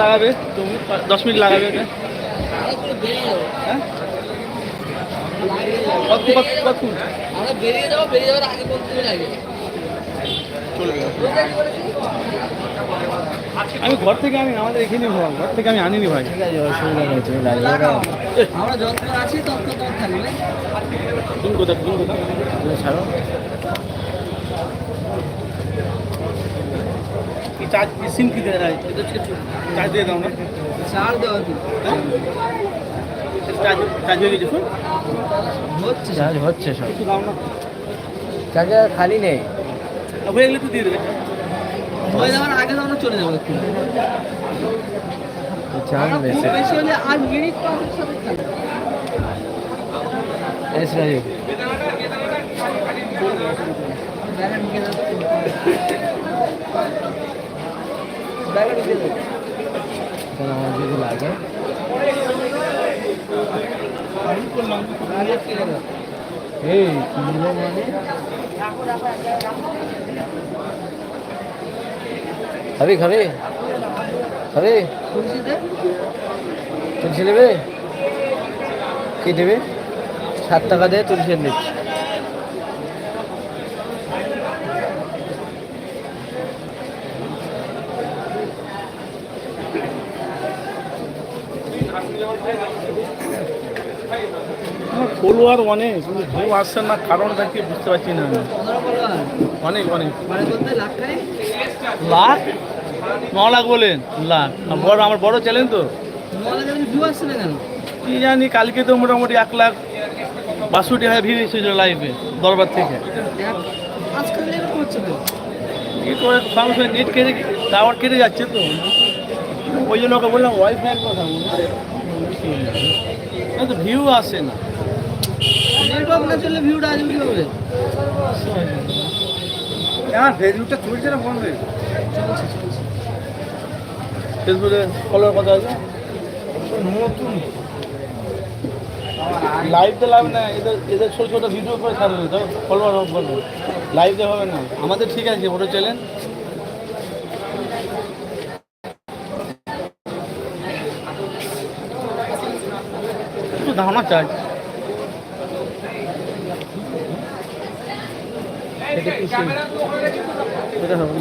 লাগাবে দশ মিনিট লাগাবে এটা বেরিয়ে যাব। বেরিয়ে যাওয়ার আগে বলতে হবে আগে। চলে গেল আমি ঘর থেকে আমি আমাদের এখানে ভাই ঘর থেকে আমি আনিনি ভাই। ঠিক আছে অসুবিধা নেই তুমি আমরা থাকবে। তুমি ছাড়ো। কি চার্জ সিম কি দেয় চার্জ দিয়ে দাও না। চার দেওয়া হচ্ছে। চার্জ হচ্ছে সব। চার্জার খালি নেই। গেলে তো দিয়ে দেবে। হয়ে যাওয়ার আগে তো আমরা চলে যাব একটু। চার্জ বেশি। হলে মিনিট তো সাথে এস রাজীব ব্যাগে ঢুকে যাবে ব্যাগে ঢুকে যাবে কারণ আমার যদি লাগে। এই কিনবো মানে? খাবি খাবি খাবি তুলসী নেবে? কি নেবে সাত টাকা দিয়ে তুলসী নিচ্ছি ফলোয়ার অনেক, কিন্তু কেউ আসছে না, কারণটা কি বুঝতে পারছি না অনেক অনেক। লাখ? ন লাখ বলেন। লাখ। বড়, আমার বড় চ্যালেঞ্জ তো। কি জানি, কালকে তো মোটামুটি এক লাখ বাষট্টি হাজার ভিড় এসেছিল লাইভে দরবার থেকে। কি করে সঙ্গে সঙ্গে নেট কেটে টাওয়ার কেটে যাচ্ছে তো। ওই জন্য ওকে বললাম ওয়াইফাইয়ের কথা তো ভিউ আসে না। নেটওয়ার্ক না চললে ভিউটা আসবে হবে ফেসবুকটা চলছে না বন্ধ ফেসবুকে ফলোয়ার কথা আছে? নতুন। লাইভতে লাভ না এদের এদের ছোটো ছোটো ভিডিও করে ছাড়বে তো ফলোয়ার বলবে লাইভতে হবে না। আমাদের ঠিক আছে ওটা চ্যানেল একটু ধারণা চাই এটা? হবে